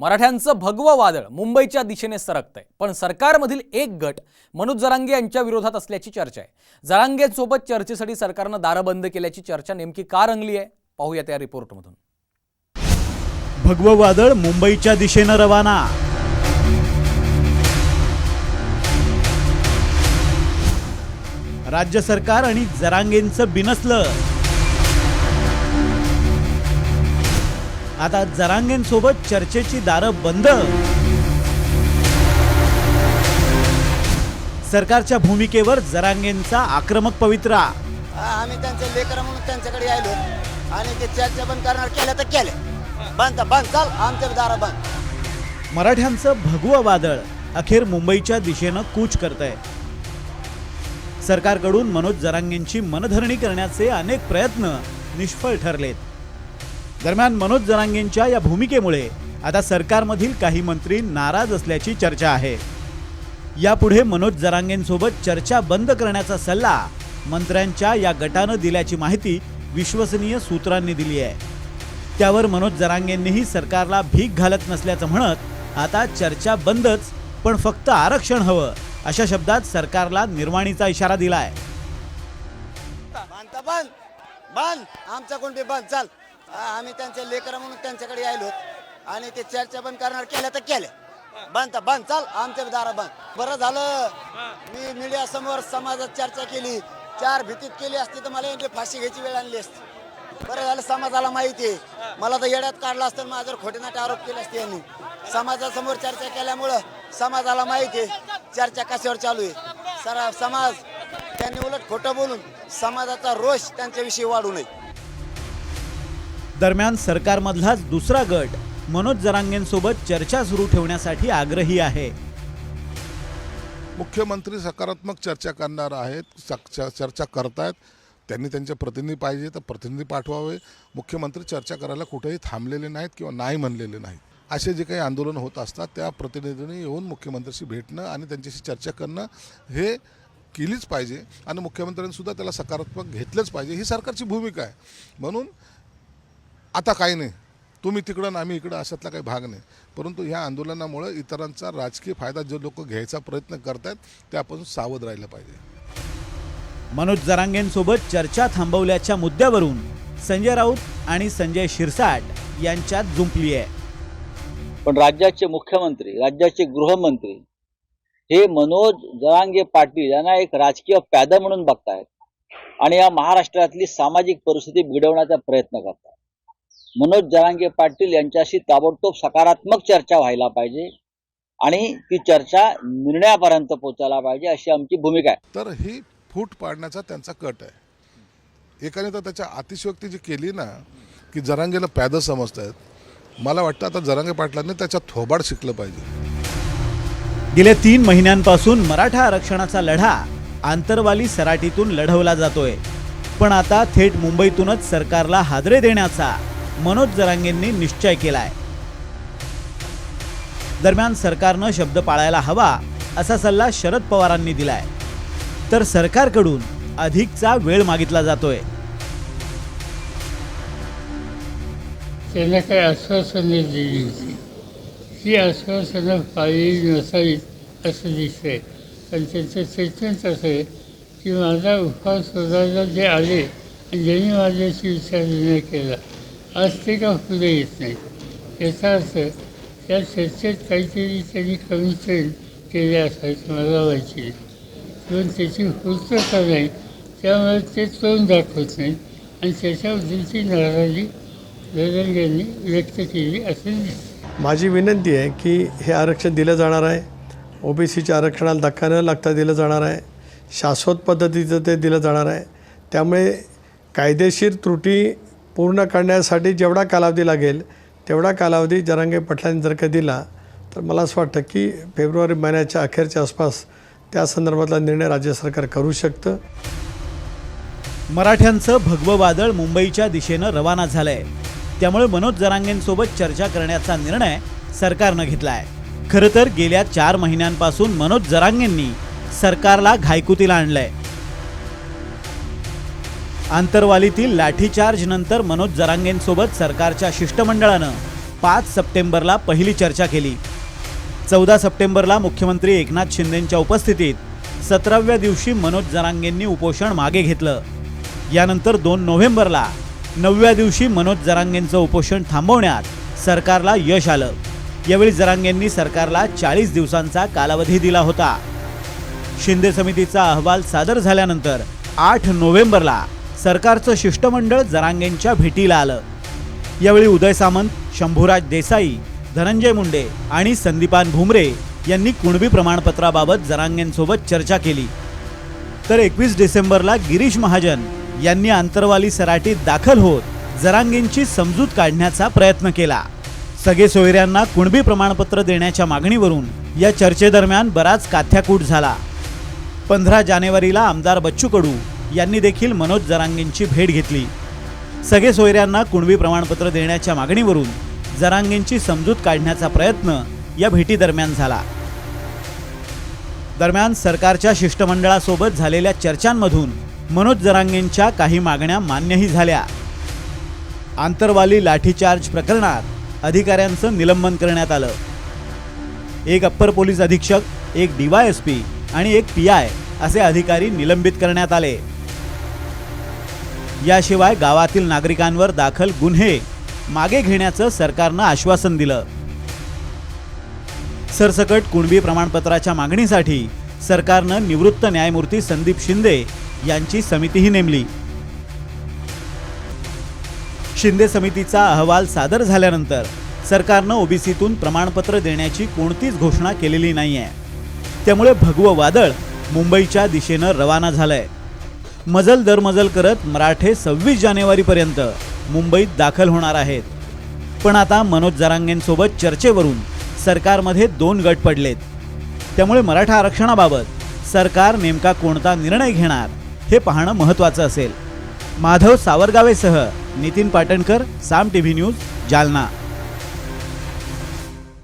मराठ्यांचं भगवं वादळ मुंबईच्या दिशेने सरकतंय. पण सरकारमधील एक गट मनोज जरांगे यांच्या विरोधात असल्याची चर्चा आहे. जरांगेसोबत चर्चेसाठी सरकारनं दारं बंद केल्याची चर्चा नेमकी का रंगली आहे? पाहूया त्या रिपोर्टमधून. भगवं वादळ मुंबईच्या दिशेनं रवाना. राज्य सरकार आणि जरांगेंचं बिनसलं. आता जरांगेंसोबत चर्चेची दारं बंद. सरकारच्या भूमिकेवर जरांगेंचा आक्रमक पवित्रा. आम्ही त्यांचे लेकर म्हणून त्यांच्याकडे यायलो. आणि ते चर्चा बंद करणार केल्या तर केले बंद बंद चाल आमचे दारा बंद. मराठ्यांचं भगवं वादळ अखेर मुंबईच्या दिशेनं कूच करत आहे सरकारकडून मनोज जरांगेंची मनधरणी करण्याचे अनेक प्रयत्न निष्फळ ठरलेत. दरम्यान मनोज जरांगेंच्या या भूमिकेमुळे आता सरकारमधील काही मंत्री नाराज असल्याची चर्चा आहे. यापुढे मनोज जरांगेंसोबत चर्चा बंद करण्याचा सल्ला मंत्र्यांच्या या गटानं दिल्याची माहिती विश्वसनीय सूत्रांनी दिली आहे. त्यावर मनोज जरांगेंनीही सरकारला भीक घालत नसल्याचं म्हणत आता चर्चा बंदच पण फक्त आरक्षण हवं अशा शब्दात सरकारला निर्वाणीचा इशारा दिलाय. आहे बंद आमचा कोणते बंद चाल. आम्ही त्यांचे लेकर म्हणून त्यांच्याकडे यायलो आणि ते चर्चा बंद करणार केल्या तर केल्या. बंद बंद चाल आमच्या दारा बंद. बरं झालं. मी मीडिया समोर समाजात चर्चा केली. चार भीतीत केली असती तर मला यांची फाशी घ्यायची वेळ आणली असती. बरं झालं समाजाला माहिती आहे. मला तर येड्यात काढला असतं माझ्यावर खोटे नाटे आरोप केले असते यांनी. समाजासमोर चर्चा केल्यामुळं समाजाला माहिती आहे. चर्चा कशावर चालू आहे? सरा समाज त्यांनी उलट खोटं बोलून समाजाचा रोष त्यांच्याविषयी वाढू नये. दरम्यान सरकारमधलाच दुसरा गट मनोज जरांगेंसोबत चर्चा सुरू ठेवण्यासाठी आग्रही आहे. मुख्यमंत्री सकारात्मक चर्चा करणार आहेत च- चर्चा करतायत. त्यांनी त्यांचे प्रतिनिधी पाहिजे तर प्रतिनिधी पाठवावे. मुख्यमंत्री चर्चा करायला कुठेही थांबलेले नाहीत किंवा नाही म्हणलेले नाहीत. असे जे काही आंदोलन होत असतात त्या प्रतिनिधींनी येऊन मुख्यमंत्र्यांशी भेटणं आणि त्यांच्याशी चर्चा करणं हे केलीच पाहिजे. आणि मुख्यमंत्र्यांनीसुद्धा त्याला सकारात्मक घेतलंच पाहिजे. ही सरकारची भूमिका आहे. म्हणून आता काही नाही. तुम्ही तिकडं आम्ही इकडं अशातला काही भाग नाही. परंतु ह्या आंदोलनामुळे इतरांचा राजकीय फायदा जे लोक घ्यायचा प्रयत्न करतायत त्यापासून सावध राहिलं पाहिजे. मनोज जरांगेंसोबत चर्चा थांबवल्याच्या मुद्द्यावरून संजय राऊत आणि संजय शिरसाट यांच्यात जुंपली आहे. पण राज्याचे मुख्यमंत्री राज्याचे गृहमंत्री हे मनोज जरांगे पाटील यांना एक राजकीय प्यादा म्हणून बघतायत आणि या महाराष्ट्रातली सामाजिक परिस्थिती बिघडवण्याचा प्रयत्न करतात मनोज जरांगे पाटील यांच्याशी ताबडतोब सकारात्मक चर्चा व्हायला पाहिजे आणि ती चर्चा निर्णयापर्यंत पोहोचायला पाहिजे अशी आमची भूमिका आहे. तर ही फूट पाडण्याचा त्यांचा कट आहे. एकाने तर त्याच्या अतिशयोक्ती जी केली ना की जरांगेला पॅद समजत आहेत मला वाटतं आता जरांगे पाटलांनी त्याच्या थोबाड शिकलं पाहिजे. गेल्या तीन महिन्यांपासून मराठा आरक्षणाचा लढा आंतरवाली सराटीतून लढवला जातोय. पण आता थेट मुंबईतूनच सरकारला हादरे देण्याचा मनोज जरांगेंनी निश्चय केला आहे दरम्यान सरकारनं शब्द पाळायला हवा असा सल्ला शरद पवारांनी दिलाय. तर सरकारकडून अधिकचा वेळ मागितला जातोय. त्यांना काही आश्वासनं दिली होती. ती आश्वासनं पाळली नसावीत असं दिसतंय. पण त्यांचं स्टेटमेंट असं आहे की माझा उपवास शोधायला जे आले आणि ज्यांनी माझ्याशी विचारविनिमय केला आज का येत नाही. याचा अर्थ त्या चर्चेत काहीतरी त्यांनी कमिशन केले असायचं मला व्हायचे किंवा त्याची पूर्तता नाही त्यामुळे ते तोंड दाखवत नाही आणि त्याच्याबद्दलची नाराजी जयरंग यांनी व्यक्त केली असं माझी विनंती आहे की हे आरक्षण दिलं जाणार आहे. ओ बी सीच्या आरक्षणाला धक्का न लागता दिलं जाणार आहे. शाश्वत पद्धतीचं ते दिलं जाणार आहे. त्यामुळे कायदेशीर त्रुटी पूर्ण करण्यासाठी जेवढा कालावधी लागेल तेवढा कालावधी जरांगे पटलांनी जर का दिला तर मला असं वाटतं की फेब्रुवारी महिन्याच्या अखेरच्या आसपास त्या संदर्भातला निर्णय राज्य सरकार करू शकतं. मराठ्यांचं भगवं वादळ मुंबईच्या दिशेनं रवाना झालंय. त्यामुळे मनोज जरांगेंसोबत चर्चा करण्याचा निर्णय सरकारनं घेतलाय. खरं तर गेल्या चार महिन्यांपासून मनोज जरांगेंनी सरकारला घायकुतीला आणलंय. आंतरवालीतील लाठीचार्ज नंतर मनोज जरांगेंसोबत सरकारच्या शिष्टमंडळानं पाच सप्टेंबरला पहिली चर्चा केली. चौदा सप्टेंबरला मुख्यमंत्री एकनाथ शिंदेंच्या उपस्थितीत सतराव्या दिवशी मनोज जरांगेंनी उपोषण मागे घेतलं. यानंतर दोन नोव्हेंबरला नवव्या दिवशी मनोज जरांगेंचं उपोषण थांबवण्यात सरकारला यश आलं. यावेळी जरांगेंनी सरकारला चाळीस दिवसांचा कालावधी दिला होता. शिंदे समितीचा अहवाल सादर झाल्यानंतर आठ नोव्हेंबरला सरकारचं शिष्टमंडळ जरांगेंच्या भेटीला आलं. यावेळी उदय सामंत शंभूराज देसाई धनंजय मुंडे आणि संदीपान भुमरे यांनी कुणबी प्रमाणपत्राबाबत जरांगेंसोबत चर्चा केली. तर एकवीस डिसेंबरला गिरीश महाजन यांनी आंतरवाली सराटीत दाखल होत जरांगेंची समजूत काढण्याचा प्रयत्न केला. सगळे सोयऱ्यांना कुणबी प्रमाणपत्र देण्याच्या मागणीवरून या चर्चेदरम्यान बराच काथ्याकूट झाला. पंधरा जानेवारीला आमदार बच्चू कडू यांनी देखील मनोज जरांगेंची भेट घेतली. सगळे सोयऱ्यांना कुणबी प्रमाणपत्र देण्याच्या मागणीवरून जरांगेंची समजूत काढण्याचा प्रयत्न या भेटीदरम्यान झाला. दरम्यान सरकारच्या शिष्टमंडळासोबत झालेल्या चर्चांमधून मनोज जरांगेंच्या काही मागण्या मान्यही झाल्या. आंतरवाली लाठीचार्ज प्रकरणात अधिकाऱ्यांचं निलंबन करण्यात आलं. एक अप्पर पोलीस अधीक्षक एक डीवायएसपी आणि एक पी आय असे अधिकारी निलंबित करण्यात आले. याशिवाय गावातील नागरिकांवर दाखल गुन्हे मागे घेण्याचं सरकारनं आश्वासन दिलं. सरसकट कुणबी प्रमाणपत्राच्या मागणीसाठी सरकारनं निवृत्त न्यायमूर्ती संदीप शिंदे यांची समितीही नेमली. शिंदे समितीचा अहवाल सादर झाल्यानंतर सरकारनं ओबीसीतून प्रमाणपत्र देण्याची कोणतीच घोषणा केलेली नाही आहे त्यामुळे भगवं वादळ मुंबईच्या दिशेनं रवाना झालंय. मजल दरमजल करत मराठे सव्वीस जानेवारीपर्यंत मुंबईत दाखल होणार आहेत. पण आता मनोज जरांगेंसोबत चर्चेवरून सरकारमध्ये दोन गट पडलेत. त्यामुळे मराठा आरक्षणाबाबत सरकार नेमका कोणता निर्णय घेणार हे पाहणं महत्त्वाचं असेल. Madhav सावरगावेसह Nitin Patankar Saam T V news Jalna.